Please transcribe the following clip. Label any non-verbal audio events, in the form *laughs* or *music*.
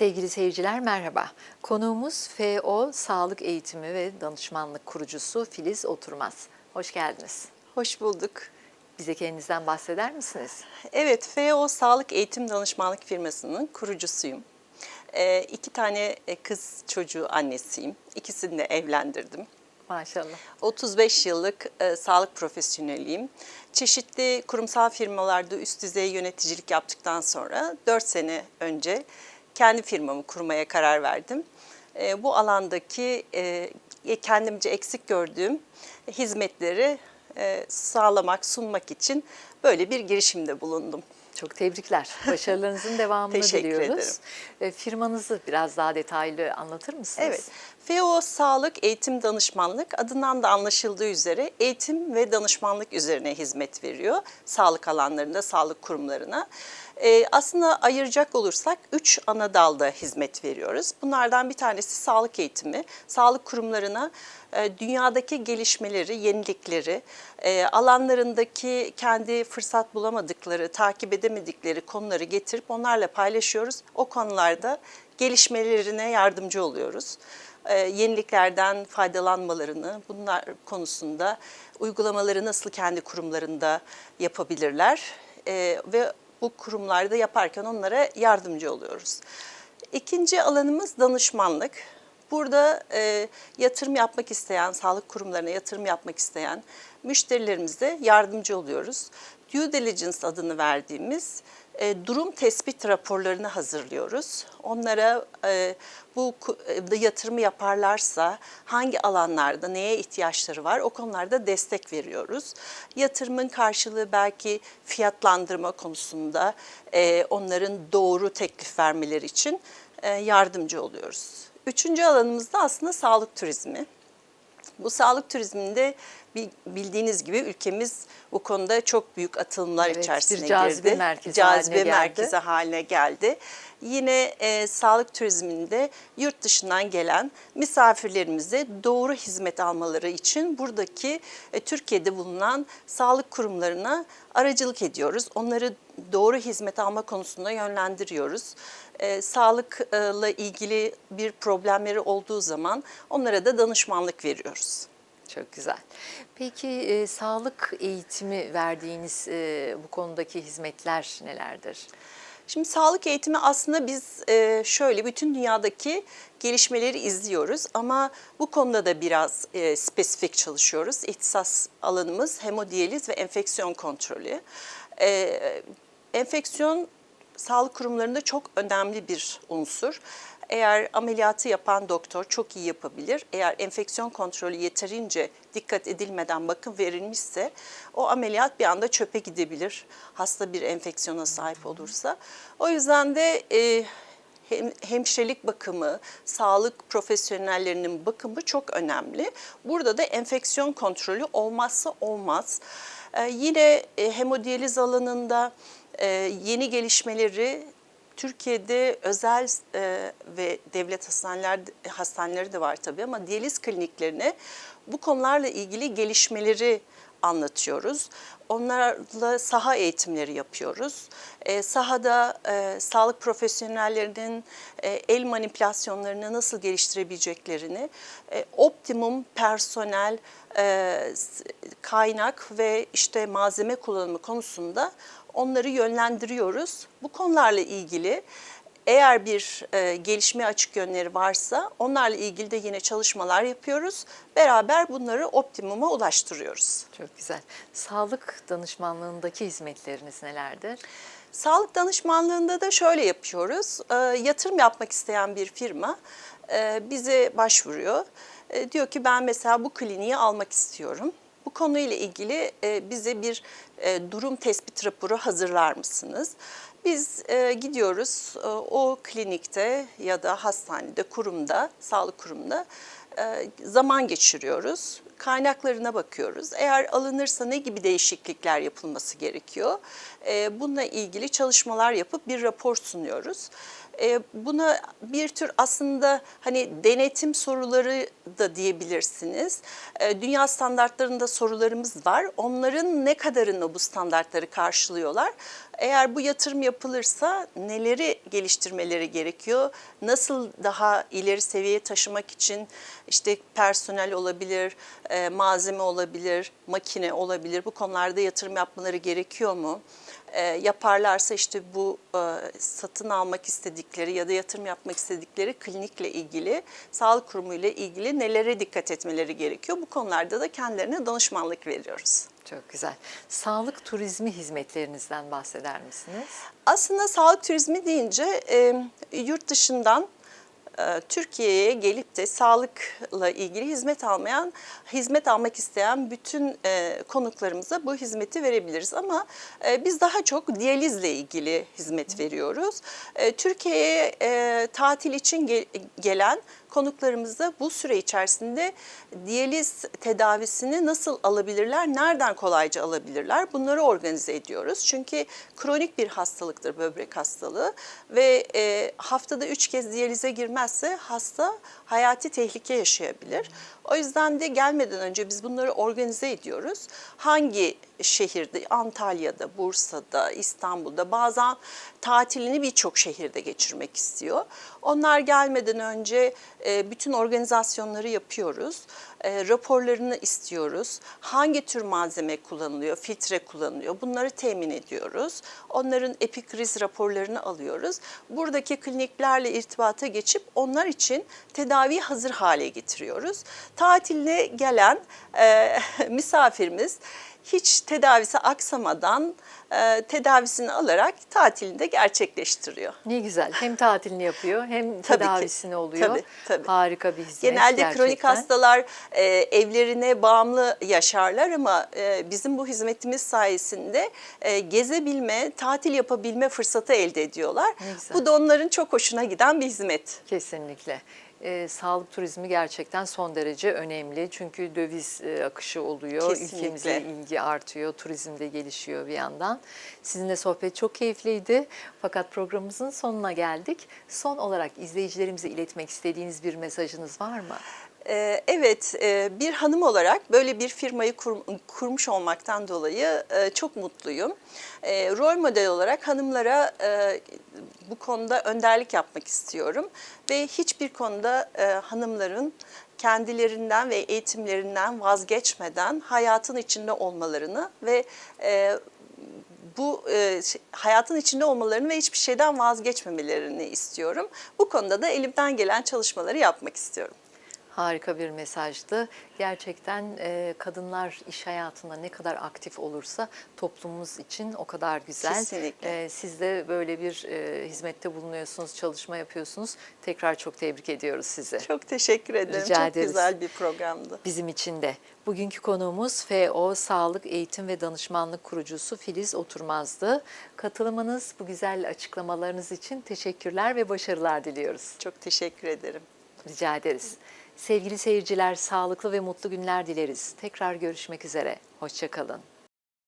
Sevgili seyirciler merhaba. Konuğumuz FO Sağlık Eğitimi ve Danışmanlık kurucusu Filiz Oturmaz. Hoş geldiniz. Hoş bulduk. Bize kendinizden bahseder misiniz? Evet, FO Sağlık Eğitim Danışmanlık firmasının kurucusuyum. Ee, iki tane e, kız çocuğu annesiyim. İkisini de evlendirdim. Maşallah. 35 yıllık e, sağlık profesyoneliyim. Çeşitli kurumsal firmalarda üst düzey yöneticilik yaptıktan sonra 4 sene önce kendi firmamı kurmaya karar verdim. E, bu alandaki e, kendimce eksik gördüğüm hizmetleri e, sağlamak, sunmak için böyle bir girişimde bulundum. Çok tebrikler. *laughs* Başarılarınızın devamını Teşekkür diliyoruz. ederim. E, Firmanızı biraz daha detaylı anlatır mısınız? Evet. FEO Sağlık Eğitim Danışmanlık adından da anlaşıldığı üzere eğitim ve danışmanlık üzerine hizmet veriyor. Sağlık alanlarında, sağlık kurumlarına. Ee, aslında ayıracak olursak üç ana dalda hizmet veriyoruz. Bunlardan bir tanesi sağlık eğitimi. Sağlık kurumlarına e, dünyadaki gelişmeleri, yenilikleri, e, alanlarındaki kendi fırsat bulamadıkları, takip edemedikleri konuları getirip onlarla paylaşıyoruz. O konularda gelişmelerine yardımcı oluyoruz. E, yeniliklerden faydalanmalarını, bunlar konusunda uygulamaları nasıl kendi kurumlarında yapabilirler e, ve bu kurumlarda yaparken onlara yardımcı oluyoruz. İkinci alanımız danışmanlık. Burada e, yatırım yapmak isteyen, sağlık kurumlarına yatırım yapmak isteyen müşterilerimize yardımcı oluyoruz. Due diligence adını verdiğimiz e, durum tespit raporlarını hazırlıyoruz. Onlara e, bu e, yatırımı yaparlarsa hangi alanlarda neye ihtiyaçları var o konularda destek veriyoruz. Yatırımın karşılığı belki fiyatlandırma konusunda onların doğru teklif vermeleri için yardımcı oluyoruz. Üçüncü alanımız da aslında sağlık turizmi. Bu sağlık turizminde bildiğiniz gibi ülkemiz bu konuda çok büyük atılımlar Evet, bir içerisine cazibe girdi. merkezi cazibe haline merkezi haline geldi. Yine e, sağlık turizminde yurt dışından gelen misafirlerimize doğru hizmet almaları için buradaki e, Türkiye'de bulunan sağlık kurumlarına aracılık ediyoruz. Onları doğru hizmet alma konusunda yönlendiriyoruz. E, sağlıkla ilgili bir problemleri olduğu zaman onlara da danışmanlık veriyoruz. Çok güzel. Peki e, sağlık eğitimi verdiğiniz e, bu konudaki hizmetler nelerdir? Şimdi sağlık eğitimi aslında biz e, şöyle bütün dünyadaki gelişmeleri izliyoruz ama bu konuda da biraz e, spesifik çalışıyoruz. İhtisas alanımız hemodiyaliz ve enfeksiyon kontrolü. E, enfeksiyon sağlık kurumlarında çok önemli bir unsur. Eğer ameliyatı yapan doktor çok iyi yapabilir. Eğer enfeksiyon kontrolü yeterince dikkat edilmeden bakım verilmişse o ameliyat bir anda çöpe gidebilir. Hasta bir enfeksiyona sahip olursa. O yüzden de e, hem, hemşirelik bakımı, sağlık profesyonellerinin bakımı çok önemli. Burada da enfeksiyon kontrolü olmazsa olmaz. E, yine e, hemodiyaliz alanında e, yeni gelişmeleri Türkiye'de özel e, ve devlet hastaneler hastaneleri de var tabii ama diyaliz kliniklerine bu konularla ilgili gelişmeleri anlatıyoruz. Onlarla saha eğitimleri yapıyoruz. E, sahada e, sağlık profesyonellerinin e, el manipülasyonlarını nasıl geliştirebileceklerini, e, optimum personel, e, kaynak ve işte malzeme kullanımı konusunda onları yönlendiriyoruz. Bu konularla ilgili eğer bir e, gelişmeye açık yönleri varsa onlarla ilgili de yine çalışmalar yapıyoruz. Beraber bunları optimuma ulaştırıyoruz. Çok güzel. Sağlık danışmanlığındaki hizmetleriniz nelerdir? Sağlık danışmanlığında da şöyle yapıyoruz. E, yatırım yapmak isteyen bir firma e, bize başvuruyor. E, diyor ki ben mesela bu kliniği almak istiyorum. Bu konuyla ilgili e, bize bir e, durum tespit raporu hazırlar mısınız? Biz e, gidiyoruz e, o klinikte ya da hastanede, kurumda, sağlık kurumunda zaman geçiriyoruz. Kaynaklarına bakıyoruz. Eğer alınırsa ne gibi değişiklikler yapılması gerekiyor? E, bununla ilgili çalışmalar yapıp bir rapor sunuyoruz. E, buna bir tür aslında hani denetim soruları da diyebilirsiniz. E, dünya standartlarında sorularımız var. Onların ne kadarını bu standartları karşılıyorlar? Eğer bu yatırım yapılırsa neleri geliştirmeleri gerekiyor? Nasıl daha ileri seviyeye taşımak için işte personel olabilir, e, malzeme olabilir, makine olabilir. Bu konularda yatırım yapmaları gerekiyor mu? E, yaparlarsa işte bu e, satın almak istedikleri ya da yatırım yapmak istedikleri klinikle ilgili, sağlık kurumu ile ilgili nelere dikkat etmeleri gerekiyor? Bu konularda da kendilerine danışmanlık veriyoruz. Çok güzel. Sağlık turizmi hizmetlerinizden bahseder misiniz? Aslında sağlık turizmi deyince e, yurt dışından Türkiye'ye gelip de sağlıkla ilgili hizmet almayan, hizmet almak isteyen bütün e, konuklarımıza bu hizmeti verebiliriz. Ama e, biz daha çok diyalizle ilgili hizmet veriyoruz. E, Türkiye'ye e, tatil için gel- gelen konuklarımıza bu süre içerisinde diyaliz tedavisini nasıl alabilirler, nereden kolayca alabilirler bunları organize ediyoruz. Çünkü kronik bir hastalıktır böbrek hastalığı ve e, haftada üç kez diyalize girmezse hasta hayati tehlike yaşayabilir. O yüzden de gelmeden önce biz bunları organize ediyoruz. Hangi şehirde, Antalya'da, Bursa'da, İstanbul'da bazen tatilini birçok şehirde geçirmek istiyor. Onlar gelmeden önce e, bütün organizasyonları yapıyoruz. E, raporlarını istiyoruz. Hangi tür malzeme kullanılıyor, filtre kullanılıyor bunları temin ediyoruz. Onların epikriz raporlarını alıyoruz. Buradaki kliniklerle irtibata geçip onlar için tedavi hazır hale getiriyoruz. Tatiline gelen e, *laughs* misafirimiz hiç tedavisi aksamadan e, tedavisini alarak tatilini de gerçekleştiriyor. Ne güzel. Hem tatilini yapıyor hem Tabii ki. tedavisini oluyor. Tabii, tabii. Harika bir hizmet Genelde gerçekten. kronik hastalar e, evlerine bağımlı yaşarlar ama e, bizim bu hizmetimiz sayesinde e, gezebilme, tatil yapabilme fırsatı elde ediyorlar. Bu da onların çok hoşuna giden bir hizmet. Kesinlikle. Ee, sağlık turizmi gerçekten son derece önemli. Çünkü döviz e, akışı oluyor. Kesinlikle. Ülkemize ilgi artıyor. Turizm de gelişiyor bir yandan. Sizinle sohbet çok keyifliydi. Fakat programımızın sonuna geldik. Son olarak izleyicilerimize iletmek istediğiniz bir mesajınız var mı? Ee, Evet, e, bir hanım olarak böyle bir firmayı kur- kurmuş olmaktan dolayı e, çok mutluyum. E, Rol model olarak hanımlara bu konuda önderlik yapmak istiyorum ve hiçbir konuda hanımların kendilerinden ve eğitimlerinden vazgeçmeden hayatın içinde olmalarını ve bu hayatın içinde olmalarını ve hiçbir şeyden vazgeçmemelerini istiyorum. Bu konuda da elimden gelen çalışmaları yapmak istiyorum. Harika bir mesajdı. Gerçekten e, kadınlar iş hayatında ne kadar aktif olursa toplumumuz için o kadar güzel. Kesinlikle. E, siz de böyle bir e, hizmette bulunuyorsunuz, çalışma yapıyorsunuz. Tekrar çok tebrik ediyoruz sizi. Çok teşekkür ederim. Rica Çok ederiz. güzel bir programdı. Bizim için de. Bugünkü konuğumuz FO Sağlık Eğitim ve Danışmanlık kurucusu Filiz Oturmaz'dı. Katılımınız, bu güzel açıklamalarınız için teşekkürler ve başarılar diliyoruz. Çok teşekkür ederim. Rica ederiz. Sevgili seyirciler, sağlıklı ve mutlu günler dileriz. Tekrar görüşmek üzere. Hoşçakalın.